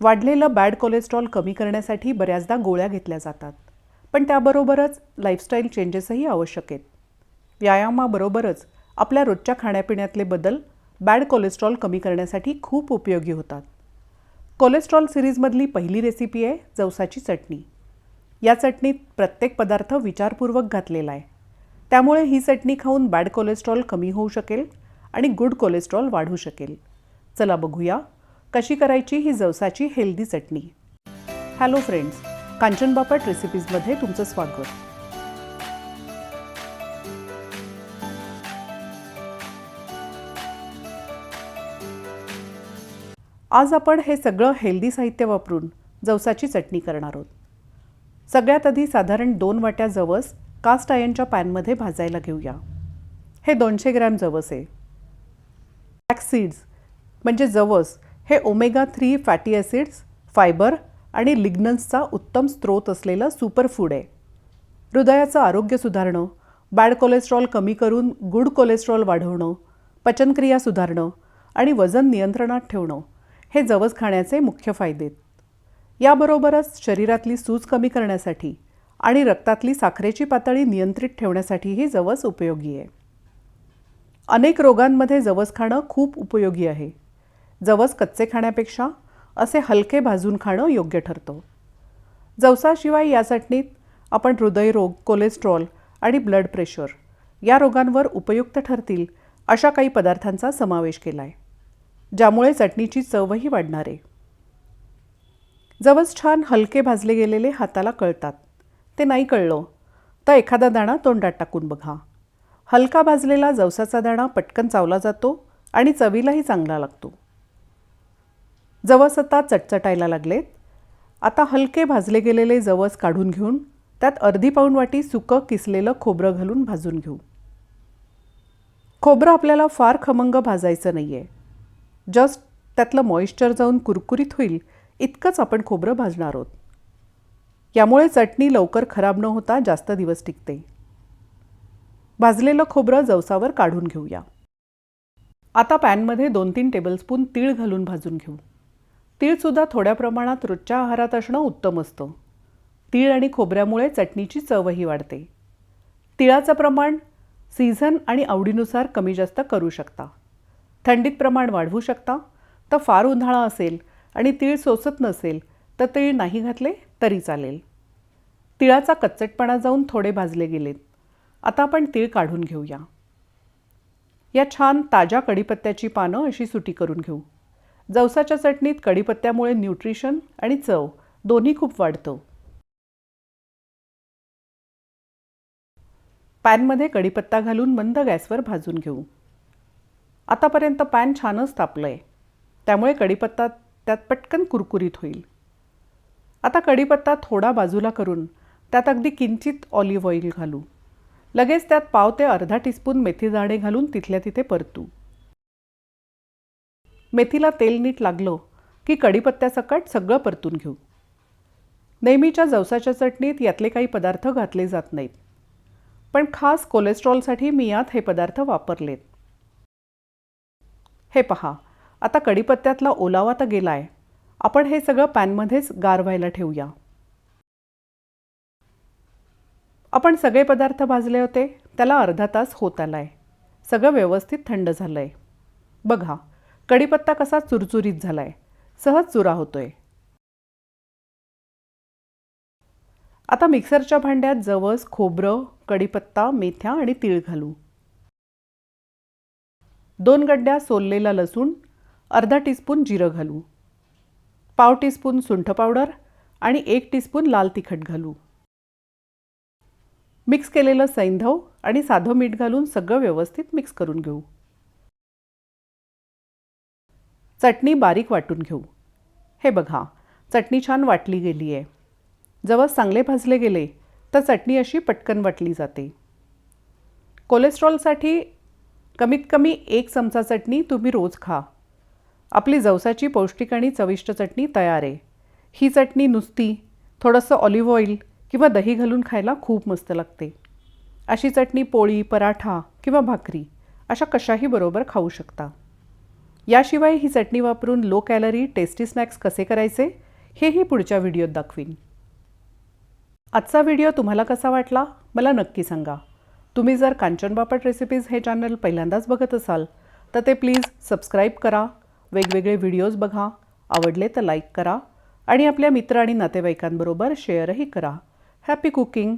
वाढलेलं bad cholesterol कमी करण्यासाठी बऱ्याचदा गोळ्या घेतल्या जातात. पण त्याबरोबरच लाईफस्टाईल चेंजेसही आवश्यक आहेत. व्यायामाबरोबरच आपल्या रोजच्या खाण्यापिण्यातले बदल बॅड कोलेस्ट्रॉल कमी करण्यासाठी खूप उपयोगी होतात. कोलेस्ट्रॉल सिरीजमधली पहिली रेसिपी आहे जवसाची चटणी. या चटणीत प्रत्येक पदार्थ विचारपूर्वक घातलेला आहे. त्यामुळे ही चटणी खाऊन बॅड कोलेस्ट्रॉल कमी होऊ शकेल आणि गुड कोलेस्ट्रॉल वाढू शकेल. चला बघूया कशी करायची ही जवसाची हेल्दी चटणी. हॅलो फ्रेंड्स कांचन बापट रेसिपीजमध्ये तुमचं स्वागत. आज आपण हे सगळं हेल्दी साहित्य वापरून जवसाची चटणी करणार आहोत. सगळ्यात आधी साधारण दोन वाट्या जवस कास्ट आयनच्या पॅनमध्ये भाजायला घेऊया. हे दोनशे ग्रॅम जवस आहे. फ्लॅक्स सीड्स म्हणजे जवस हे omega three fatty acids fibre आणि लिग्नन्सचा उत्तम स्रोत असलेलं सुपरफूड आहे. हृदयाचं आरोग्य सुधारणं बॅड कोलेस्ट्रॉल कमी करून गुड कोलेस्ट्रॉल वाढवणं पचनक्रिया सुधारणं आणि वजन नियंत्रणात ठेवणं हे जवस खाण्याचे मुख्य फायदे आहेत. याबरोबरच शरीरातली सूज कमी करण्यासाठी आणि रक्तातली साखरेची पातळी नियंत्रित ठेवण्यासाठीही जवस उपयोगी आहे. अनेक रोगांमध्ये जवस खाणं खूप उपयोगी आहे. जवस कच्चे खाण्यापेक्षा असे हलके भाजून खाणं योग्य ठरतं. जवसाशिवाय या चटणीत आपण हृदयरोग कोलेस्ट्रॉल आणि ब्लड प्रेशर या रोगांवर उपयुक्त ठरतील अशा काही पदार्थांचा समावेश केला आहे ज्यामुळे चटणीची चवही वाढणार. आहे जवस छान हलके भाजले गेलेले हाताला कळतात. ते नाही कळलं तर एखादा दाणा तोंडात टाकून बघा. हलका भाजलेला जवसाचा दाणा पटकन चावला जातो आणि चवीलाही चांगला लागतो. जवस आता चटचटायला लागलेत. आता हलके भाजले गेलेले जवस काढून घेऊन त्यात अर्धी पाऊण वाटी सुकं किसलेलं खोबरं घालून भाजून घेऊ. खोबरं आपल्याला फार खमंग भाजायचं नाही आहे जस्ट त्यातलं मॉइश्चर जाऊन कुरकुरीत होईल इतकंच आपण खोबरं भाजणार आहोत. यामुळे चटणी लवकर खराब न होता जास्त दिवस टिकते. भाजलेलं खोबरं जवसावर काढून घेऊया. आता पॅनमध्ये दोन तीन टेबलस्पून तीळ घालून भाजून घेऊ. तीळसुद्धा थोड्या प्रमाणात रोजच्या आहारात असणं उत्तम असतं. तीळ आणि खोबऱ्यामुळे चटणीची चवही वाढते. तिळाचं प्रमाण सीझन आणि आवडीनुसार कमी जास्त करू शकता. थंडीत प्रमाण वाढवू शकता तर फार उन्हाळा असेल आणि तीळ सोसत नसेल तर तीळ नाही घातले तरी चालेल. तिळाचा कच्चटपणा जाऊन थोडे भाजले गेलेत. आता आपण तीळ काढून घेऊया. या छान ताज्या कढीपत्त्याची पानं अशी सुटी करून घेऊ. जवसाच्या चटणीत कढीपत्त्यामुळे न्यूट्रिशन आणि चव दोन्ही खूप वाढतं. पॅनमध्ये कढीपत्ता घालून मंद गॅसवर भाजून घेऊ. आतापर्यंत पॅन छानच तापलं आहे त्यामुळे कढीपत्ता त्यात पटकन कुरकुरीत होईल. आता कढीपत्ता थोडा बाजूला करून त्यात अगदी किंचित ऑलिव्ह ऑइल घालू. लगेच त्यात पाव ते अर्धा टीस्पून मेथी दाणे घालून तिथल्या तिथे परतू. मेथीला तेल नीट लागलं की कढीपत्त्यासकट सगळं परतून घेऊ. नेहमीच्या जवसाच्या चटणीत यातले काही पदार्थ घातले जात नाहीत. पण खास कोलेस्ट्रॉलसाठी मी यात हे पदार्थ वापरलेत. हे पहा आता कढीपत्त्यातला ओलावा तर गेलाय. आपण हे सगळं पॅनमध्येच गार व्हायला ठेवूया. आपण सगळे पदार्थ भाजले होते त्याला अर्धा तास होत आलाय. सगळं व्यवस्थित थंड झालंय. बघा कढीपत्ता कसा चुरचुरीत झालाय? सहज चुरा होतोय. आता मिक्सरच्या भांड्यात जवस खोबरं कढीपत्ता मेथ्या आणि तीळ घालू. दोन गड्ड्या सोललेला लसूण अर्धा टीस्पून जिरं घालू. पाव टीस्पून सुंठ पावडर आणि एक टीस्पून लाल तिखट घालू. मिक्स केलेलं सैंधव आणि साधं मीठ घालून सगळं व्यवस्थित मिक्स करून घेऊ. चटणी बारीक वाटून घेऊ. हे बघा चटणी छान वाटली गेली आहे जवळ चांगले भाजले गेले तर चटणी अशी पटकन वाटली जाते. कोलेस्ट्रॉलसाठी कमीत कमी एक चमचा चटणी तुम्ही रोज खा. आपली जवसाची पौष्टिक आणि चविष्ट चटणी तयार आहे. ही चटणी नुसती थोडंसं ऑलिव्ह ऑइल किंवा दही घालून खायला खूप मस्त लागते. अशी चटणी पोळी पराठा किंवा भाकरी अशा कशाही बरोबर खाऊ शकता. याशिवाय ही चटणी वापरून लो कॅलरी टेस्टी स्नॅक्स कसे करायचे हेही पुढच्या व्हिडिओत दाखवीन. आजचा व्हिडिओ तुम्हाला कसा वाटला मला नक्की सांगा. तुम्ही जर कांचन बापट रेसिपीज हे चॅनल पहिल्यांदाच बघत असाल तर ते प्लीज सबस्क्राईब करा वेगवेगळे व्हिडिओज बघा आवडले तर लाईक करा आणि आपल्या मित्र आणि नातेवाईकांबरोबर शेअरही करा. Happy cooking